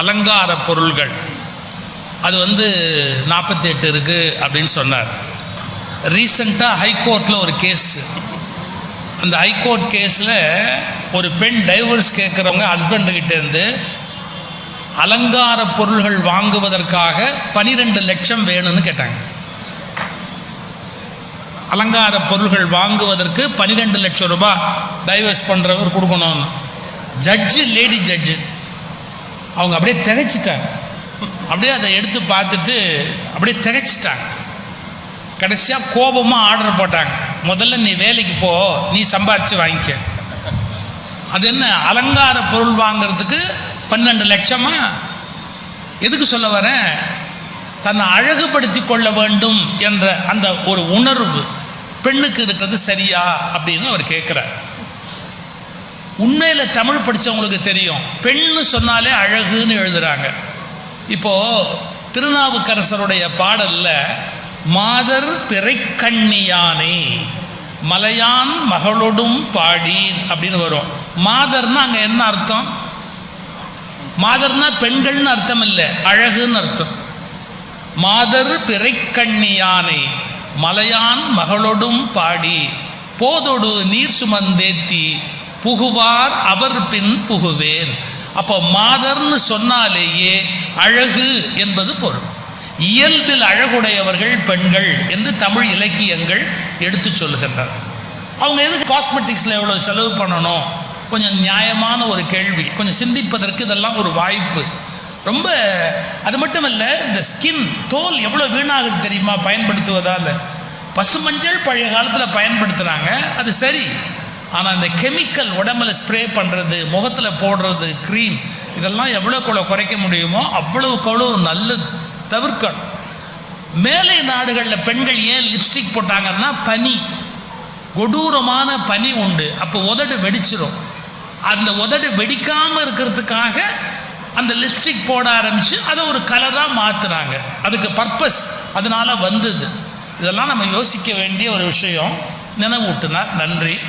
அலங்கார பொருள்கள். அது வந்து நாற்பத்தி எட்டு இருக்குது அப்படின்னு சொன்னார். ரீசண்டாக ஹைகோர்ட்டில் ஒரு கேஸ் அந்த ஹைகோர்ட் கேஸில் ஒரு பெண் டைவர்ஸ் கேட்குறவங்க ஹஸ்பண்டுக்கிட்டேருந்து அலங்கார பொருள்கள் வாங்குவதற்காக பனிரெண்டு லட்சம் வேணும்னு கேட்டாங்க. அலங்கார பொருள்கள் வாங்குவதற்கு பன்னிரெண்டு லட்சம் ரூபாய் டைவர்ஸ் பண்ணுறவர் கொடுக்கணும்னு. ஜட்ஜு லேடி ஜட்ஜு அவங்க அப்படியே திகைச்சிட்டாங்க. அப்படியே அதை எடுத்து பார்த்துட்டு அப்படியே திகைச்சிட்டாங்க. கடைசியாக கோபமாக ஆர்டர் போட்டாங்க. முதல்ல நீ வேலைக்கு போ நீ சம்பாரித்து வாங்கிக்க. அது என்ன அலங்கார பொருள் வாங்குறதுக்கு பன்னெண்டு லட்சமா? எதுக்கு சொல்ல வரேன்? தன்னை அழகுபடுத்தி கொள்ள வேண்டும் என்ற அந்த ஒரு உணர்வு பெண்ணுக்கு இருக்கிறது சரியா அப்படின்னு அவர் கேட்குறார் உண்மையில் தமிழ் படித்தவங்களுக்கு தெரியும். பெண்ணு சொன்னாலே அழகுன்னு எழுதுறாங்க. இப்போது திருநாவுக்கரசருடைய பாடலில் மாதர் பிறைக்கண்ணியானே மலையான் மகளொடும் பாடி அப்படின்னு வரும். மாதர்னா அங்கே என்ன அர்த்தம்? மாதர்னா பெண்கள்னு அர்த்தம் இல்லை அழகுன்னு அர்த்தம். மாதர் பிறைக்கண்ணியானை மலையான் மகளொடும் பாடி போதொடு நீர் சுமந்தேத்தி புகுவார் அவர் பின் புகுவேன். அப்போ மாதர்னு சொன்னாலேயே அழகு என்பது பொருள். இயல்பில் அழகுடையவர்கள் பெண்கள் என்று தமிழ் இலக்கியங்கள் எடுத்து சொல்கின்றன. அவங்க எதுக்கு காஸ்மெட்டிக்ஸில் எவ்வளோ செலவு பண்ணணும்? கொஞ்சம் நியாயமான ஒரு கேள்வி. கொஞ்சம் சிந்திப்பதற்கு இதெல்லாம் ஒரு வாய்ப்பு. ரொம்ப அது மட்டும் இல்லை இந்த ஸ்கின் தோல் எவ்வளோ வீணாகுது தெரியுமா? பயன்படுத்துவதால். பசுமஞ்சள் பழைய காலத்தில் பயன்படுத்துகிறாங்க அது சரி. ஆனால் இந்த கெமிக்கல் உடம்புல ஸ்ப்ரே பண்ணுறது முகத்தில் போடுறது க்ரீம் இதெல்லாம் எவ்வளோக்குள்ள குறைக்க முடியுமோ அவ்வளவுக்கு அவ்வளோ நல்லது. தவிர்க்கணும். மேலை நாடுகளில் பெண்கள் ஏன் லிப்ஸ்டிக் போட்டாங்கன்னா பனி. கொடூரமான பனி உண்டு. அப்போ உதடு வெடிச்சிடும் அந்த உதடு வெடிக்காமல் இருக்கிறதுக்காக அந்த லிப்ஸ்டிக் போட ஆரம்பித்து அதை ஒரு கலராக மாற்றுறாங்க அதுக்கு பர்பஸ் அதனால் வந்தது. இதெல்லாம் நம்ம யோசிக்க வேண்டிய ஒரு விஷயம். நினைவூட்டினார். நன்றி.